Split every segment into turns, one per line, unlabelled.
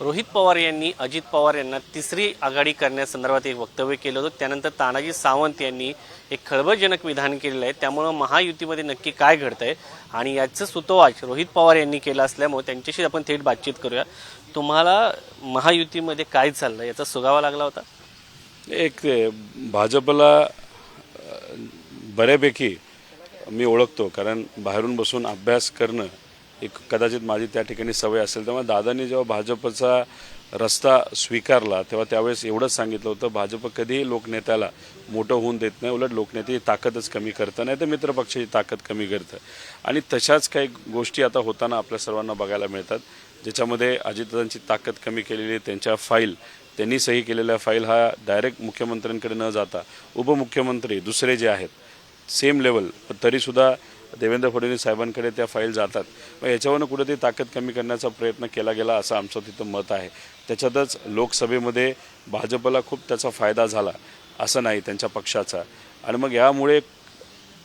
रोहित पवार यांनी अजित पवार यांना तिसरी आघाडी करण्यासंदर्भात एक वक्तव्य केलं होतं. त्यानंतर तानाजी सावंत यांनी एक खळबळजनक विधान केलेलं आहे. त्यामुळं महायुतीमध्ये नक्की काय घडतं आहे आणि याचं सुतोवाच रोहित पवार यांनी केलं असल्यामुळे त्यांच्याशी आपण थेट बातचीत करूया. तुम्हाला महायुतीमध्ये काय चाललं याचा सुगावा लागला होता?
एक भाजपला बऱ्यापैकी मी ओळखतो. कारण बाहेरून बसून अभ्यास करणं एक कदाचित माझी त्या ठिकाणी सवय असेल. त्यामुळे दादांनी जेव्हा भाजपचा रस्ता स्वीकारला तेव्हा त्यावेळेस एवढंच सांगितलं होतं भाजप कधीही लोकनेत्याला मोठं होऊन देत नाही उलट लोकनेत्याची ताकदच कमी करतं नाही तर मित्रपक्षाची ताकद कमी करतं. आणि तशाच काही गोष्टी आता होताना आपल्या सर्वांना बघायला मिळतात ज्याच्यामध्ये अजितदादांची ताकद कमी केलेली त्यांच्या फाईल त्यांनी सही केलेल्या फाईल हा डायरेक्ट मुख्यमंत्र्यांकडे न जाता उपमुख्यमंत्री दुसरे जे आहेत सेम लेवल पण तरीसुद्धा देवेंद्र फडणवीस साहेबांकडे त्या फाईल जातात. मग याच्यावरनं कुठेतरी ताकद कमी करण्याचा प्रयत्न केला गेला असं आमचं तिथं मत आहे. त्याच्यातच लोकसभेमध्ये भाजपला खूप त्याचा फायदा झाला असं नाही त्यांच्या पक्षाचा. आणि मग यामुळे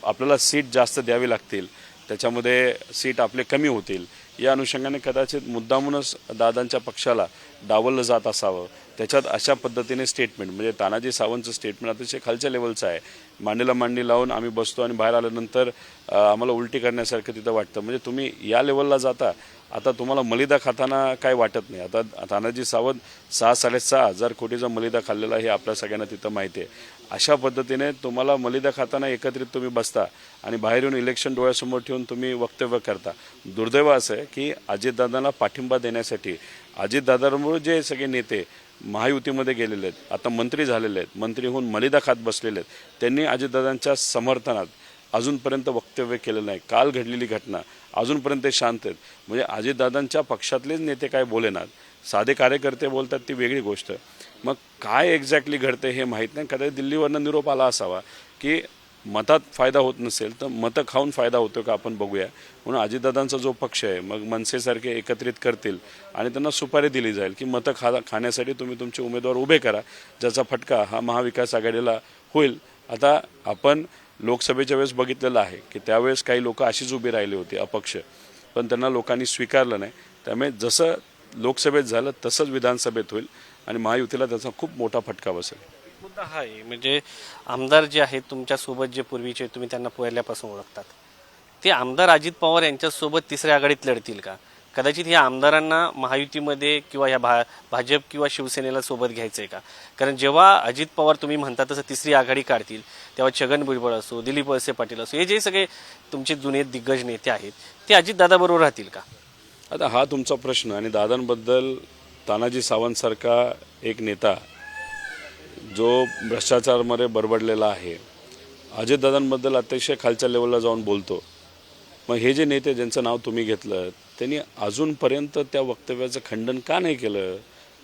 आपल्याला सीट जास्त द्यावी लागतील त्याच्यामध्ये सीट आपले कमी होतील. या अनुषंगाने कदाचित मुद्दामूनच दादांच्या पक्षाला डावललं जात असावं. त्याच्यात अशा पद्धतीने स्टेटमेंट म्हणजे तानाजी सावंतचं स्टेटमेंट अतिशय खालच्या लेवलचं आहे. मांडीला मांडी लावून आम्ही बसतो आणि बाहेर आल्यानंतर आम्हाला उलटी करण्यासारखं तिथं वाटतं. म्हणजे तुम्ही या लेवलला जाता आता तुम्हाला मलिदा खाताना काय वाटत नाही. आता तानाजी सावंत सहा साडेसहा हजार कोटीचा मलिदा खाल्लेला हे आपल्या सगळ्यांना तिथं माहिती आहे. अशा पद्धतीने तुम्हाला मलिदा खाताना एकत्रित तुम्ही बसता आणि बाहेर येऊन इलेक्शन डोळ्यासमोर ठेवून तुम्ही वक्तव्य करता. दुर्दैव असं आहे की अजितदादांना पाठिंबा देण्यासाठी अजितदादांमुळे जे सगळे नेते महायुतीमध्ये गेलेले आहेत. आता मंत्री झालेले आहेत. मंत्री होऊन मलिदा खात बसलेले आहेत. त्यांनी अजितदादांच्या समर्थनात अजूनपर्यंत वक्तव्य केलेलं नाही. काल घडलेली घटना अजूनपर्यंत ते शांत आहेत. म्हणजे अजितदादांच्या पक्षातलेच नेते काय बोलेनात साधे कार्यकर्ते बोलतात ती वेगळी गोष्ट. मग काय एक्झॅक्टली घडतं हे माहीत नाही. कदाचित दिल्लीवरनं निरोप आला असावा की मतात फायदा होत नसेल तर मतं खाऊन फायदा होतो का आपण बघूया. म्हणून अजितदादांचा जो पक्ष आहे मग मनसेसारखे एकत्रित करतील आणि त्यांना सुपारी दिली जाईल की मतं खा खाण्यासाठी तुम्ही तुमचे उमेदवार उभे करा ज्याचा फटका हा महाविकास आघाडीला होईल. आता आपण लोकसभेच्या वेळेस बघितलेलं आहे की त्यावेळेस काही लोक अशीच उभी राहिली होती अपक्ष. पण त्यांना लोकांनी स्वीकारलं नाही. त्यामुळे जसं लोकसभेत झालं तसंच विधानसभेत होईल आणि महायुतीला त्याचा खूप मोठा फटका बसेल.
मुद्दा हा आहे. म्हणजे आमदार जे आहेत तुमच्यासोबत जे पूर्वीचे तुम्ही त्यांना पहिल्यापासून ओळखतात. ते आमदार अजित पवार यांच्यासोबत तिसऱ्या आघाडीत लढतील का? कदाचित ह्या आमदारांना महायुतीमध्ये किंवा ह्या भा भाजप किंवा शिवसेनेला सोबत घ्यायचं आहे का? कारण जेव्हा अजित पवार तुम्ही म्हणता तसं तिसरी आघाडी काढतील तेव्हा छगन भुजबळ असो दिलीप वळसे पाटील असो हे जे सगळे तुमचे जुने दिग्गज नेते आहेत ते अजितदादाबरोबर राहतील का?
आता हा तुमचा प्रश्न आणि दादांबद्दल तानाजी सावंतसारखा एक नेता जो भ्रष्टाचारामध्ये बरबडलेला आहे. अजितदादांबद्दल अतिशय खालच्या लेवलला जाऊन बोलतो. मग हे जे नेते ज्यांचं नाव तुम्ही घेतलं त्यांनी अजूनपर्यंत त्या वक्तव्याचं खंडन का नाही केलं?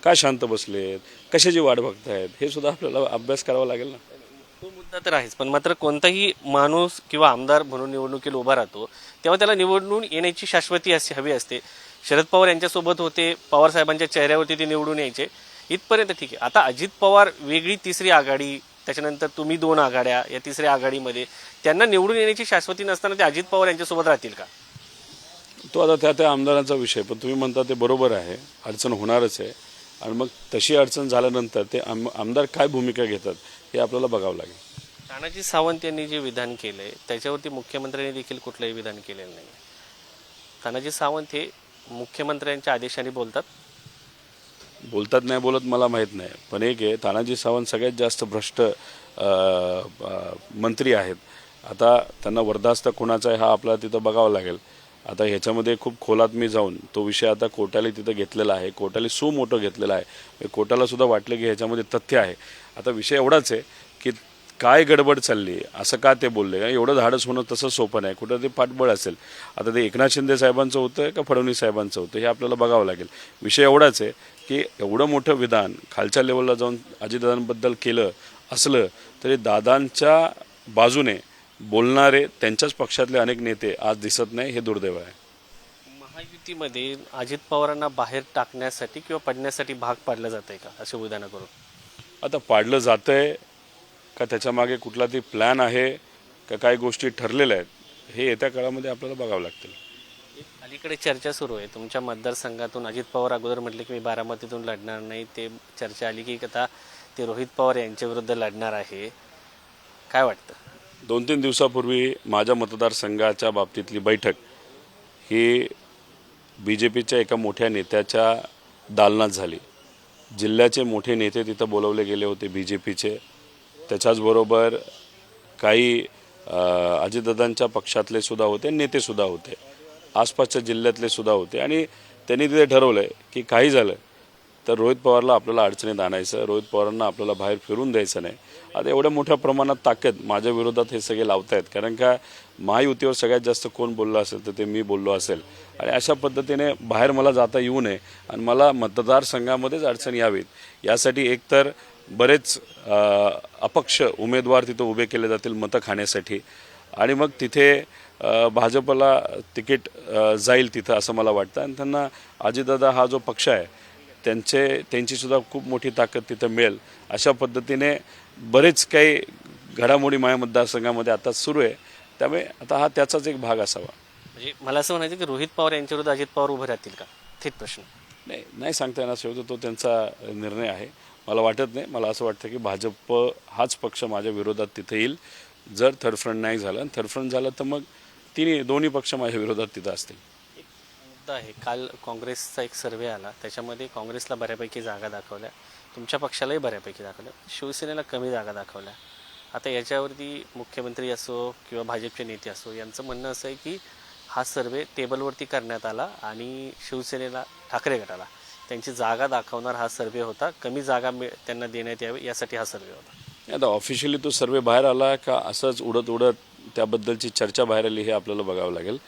का शांत बसलेत? कशाची वाट बघतायत? हे सुद्धा आपल्याला अभ्यास करावा लागेल ना?
तो मुद्दा तर आहेच पण मात्र कोणताही माणूस किंवा आमदार म्हणून निवडणुकीला उभा राहतो तेव्हा त्याला निवडून येण्याची शाश्वती अशी हवी असते. शरद पवार यांच्यासोबत होते पवार साहेबांच्या चेहऱ्यावरती ते निवडून यायचे. इथपर्यंत ठीक आहे. आता अजित पवार वेगळी तिसरी आघाडी त्याच्यानंतर तुम्ही दोन आघाड्या या तिसऱ्या आघाडीमध्ये त्यांना निवडून येण्याची शाश्वती नसताना ते अजित पवार यांच्यासोबत राहतील का?
तो आता त्या त्या आमदारांचा विषय पण तुम्ही म्हणता ते बरोबर आहे अडचण होणारच आहे. आणि मग तशी अडचण झाल्यानंतर ते आम आमदार काय भूमिका घेतात हे आपल्याला बघावं लागेल.
तानाजी सावंत यांनी जे विधान केलंय त्याच्यावरती मुख्यमंत्र्यांनी देखील कुठलंही विधान केलेलं नाही तानाजी सावंत हे मुख्यमंत्र्यांच्या आदेशाने बोलतात.
बोलतात नाही बोलत मला माहीत नाही. पण एक आहे तानाजी सावंत सगळ्यात जास्त भ्रष्ट मंत्री आहेत. आता त्यांना वरदास्त कोणाचा आहे हा आपला तिथं बघावं लागेल. आता ह्याच्यामध्ये खूप खोलात मी जाऊन तो विषय आता कोर्टाला तिथं घेतलेला आहे. कोर्टाला सो मोठं घेतलेलं आहे. कोटालासुद्धा कोर्टाला सुद्धा वाटलं की ह्याच्यामध्ये तथ्य आहे. आता विषय एवढाच आहे की काय गडबड चालली असं का ते बोलले? एवढं धाडस होणं तसं सोपं नाही. कुठं ते पाठबळ असेल. आता ते एकनाथ शिंदे साहेबांचं होतं का फडणवीस साहेबांचं होतं? हे आपल्याला बघावं लागेल. विषय एवढाच आहे की एवढं मोठं विधान खालच्या लेवलला जाऊन अजितदादांबद्दल केलं असलं तरी दादांच्या बाजूने बोलणारे त्यांच्याच पक्षातले अनेक नेते आज दिसत नाही हे दुर्दैव आहे.
महायुतीमध्ये अजित पवारांना बाहेर टाकण्यासाठी किंवा पडण्यासाठी भाग पाडलं जात आहे का असे विधानं करून?
आता पाडलं जातंय का त्याच्यामागे कुठला ती प्लॅन आहे का काही गोष्टी ठरलेल्या आहेत हे येत्या काळामध्ये आपल्याला बघावं लागतील.
अलीकडे चर्चा सुरू आहे. तुमच्या मतदारसंघातून अजित पवार अगोदर म्हटले की मी बारामतीतून लढणार नाही. ते चर्चा आली की आता ते रोहित पवार यांच्या विरुद्ध लढणार आहे. काय वाटतं?
दोन तीन दिवसापूर्वी माझ्या मतदारसंघाच्या बाबतीतली बैठक ही बी जे पीच्या एका मोठ्या नेत्याच्या दालनात झाली. जिल्ह्याचे मोठे नेते तिथं बोलवले गेले होते बी जे पीचे त्याच्याचबरोबर काही अजितदादांच्या पक्षातले सुद्धा होते नेतेसुद्धा होते आसपासच्या जिल्ह्यातले सुद्धा होते. आणि त्यांनी तिथे ठरवलं आहे की काही झालं तर रोहित पवारला आपल्याला अडचणीत आणायचं रोहित पवारांना आपल्याला बाहेर फिरून द्यायचं नाही. आता एवढ्या मोठ्या प्रमाणात ताकद माझ्या विरोधात हे सगळे लावतायत. कारण का महायुतीवर सगळ्यात जास्त कोण बोललं असेल तर ते मी बोललो असेल. आणि अशा पद्धतीने बाहेर मला जाता येऊ नये. आणि मला मतदारसंघामध्येच अडचणी यावीत. यासाठी एकतर बरेच अपक्ष उमेदवार तिथं उभे केले जातील मतं खाण्यासाठी. आणि मग तिथे भाजपला तिकीट जाईल तिथं असं मला वाटतं. आणि त्यांना अजितदादा हा जो पक्ष आहे त्यांचे त्यांची सुद्धा खूप मोठी ताकद तिथं मिळेल. अशा पद्धतीने बरेच काही घडामोडी माझ्या मतदारसंघामध्ये आता सुरू आहे. त्यामुळे आता हा त्याचाच एक भाग असावा.
म्हणजे मला असं म्हणायचं की रोहित पवार यांच्या विरुद्ध अजित पवार उभे राहतील का? थेट प्रश्न.
नाही नाही सांगता येणार. शेवटी तो त्यांचा निर्णय आहे. मला वाटत नाही. मला असं वाटतं की भाजप हाच पक्ष माझ्या विरोधात तिथे येईल. जर थर्ड फ्रंट नाही झालं आणि थर्ड फ्रंट झालं तर मग तिन्ही दोन्ही पक्ष माझ्या विरोधात तिथं असतील.
एक मुद्दा आहे. काल काँग्रेसचा एक सर्वे आला. त्याच्यामध्ये काँग्रेसला बऱ्यापैकी जागा दाखवल्या. तुमच्या पक्षालाही बऱ्यापैकी दाखवल्या. शिवसेनेला कमी जागा दाखवल्या. आता याच्यावरती मुख्यमंत्री असो किंवा भाजपचे नेते असो यांचं म्हणणं असं आहे की हा सर्वे टेबलवरती करण्यात आला आणि शिवसेनेला ठाकरे गटाला. त्यांची जागा दाखवणार हा सर्वे होता. कमी जागा त्यांना देण्यात यावी यासाठी हा सर्वे होता.
आता ऑफिशियली तो सर्वे बाहेर आला का असंच उडत उडत त्याबद्दलची चर्चा बाहेर आली हे आपल्याला बघावं लागेल.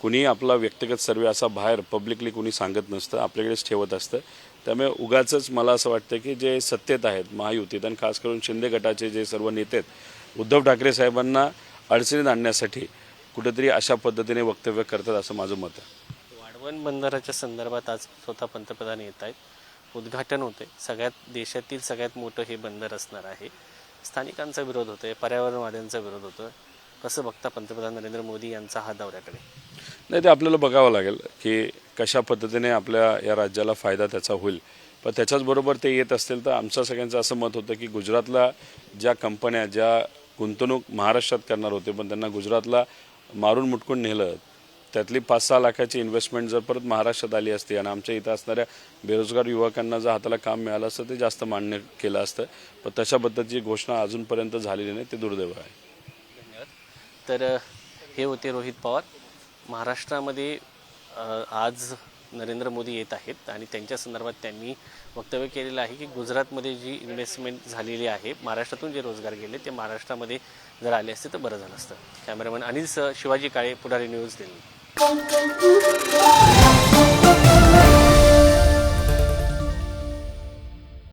कुणी आपला व्यक्तिगत सर्वे असा बाहेर पब्लिकली कुणी सांगत नसतं आपल्याकडेच ठेवत असतं. त्यामुळे उगाचंच मला असं वाटतं की जे सत्तेत आहेत महायुतीत आणि खास करून शिंदे गटाचे जे सर्व नेते आहेत उद्धव ठाकरे साहेबांना अडचणीत आणण्यासाठी कुठेतरी अशा पद्धतीने वक्तव्य करतात असं माझं मत आहे.
वाढवण बंदराच्या संदर्भात आज स्वतः पंतप्रधान येत आहेत. उद्घाटन होते सगळ्यात देशातील सगळ्यात मोठं हे बंदर असणार आहे. स्थानिकांचा विरोध होतोय पर्यावरणवाद्यांचा विरोध होतोय. कसं बघता पंतप्रधान नरेंद्र मोदी यांचा हा दौऱ्याकडे?
नाही ते आपल्याला बघावं लागेल की कशा पद्धतीने आपल्या या राज्याला फायदा त्याचा होईल. पण त्याच्याचबरोबर ते येत असतील तर आमचं सगळ्यांचं असं मत होतं की गुजरातला ज्या कंपन्या ज्या गुंतवणूक महाराष्ट्रात करणार होते पण त्यांना गुजरातला मारून मुटकून नेलं त्यातली पाच सहा लाखाची इन्व्हेस्टमेंट जर परत महाराष्ट्रात आली असती आणि आमच्या इथं असणाऱ्या बेरोजगार युवकांना जर हाताला काम मिळालं असतं ते जास्त मान्य केलं असतं. पण तशा पद्धतीची घोषणा अजूनपर्यंत झालेली नाही ते दुर्दैव आहे.
धन्यवाद. तर हे होते रोहित पवार. महाराष्ट्रामध्ये आज नरेंद्र मोदी येत आहेत आणि त्यांच्या संदर्भात त्यांनी वक्तव्य केलेलं आहे की गुजरातमध्ये जी इन्व्हेस्टमेंट झालेली आहे महाराष्ट्रातून जे रोजगार गेले ते महाराष्ट्रामध्ये जर आले असते तर बरं झालं असतं. कॅमेरामॅन अनिल स- Shivaji Kale Pudhari news Delhi. Pum, pum, pum, pum, pum, pum, pum, pum.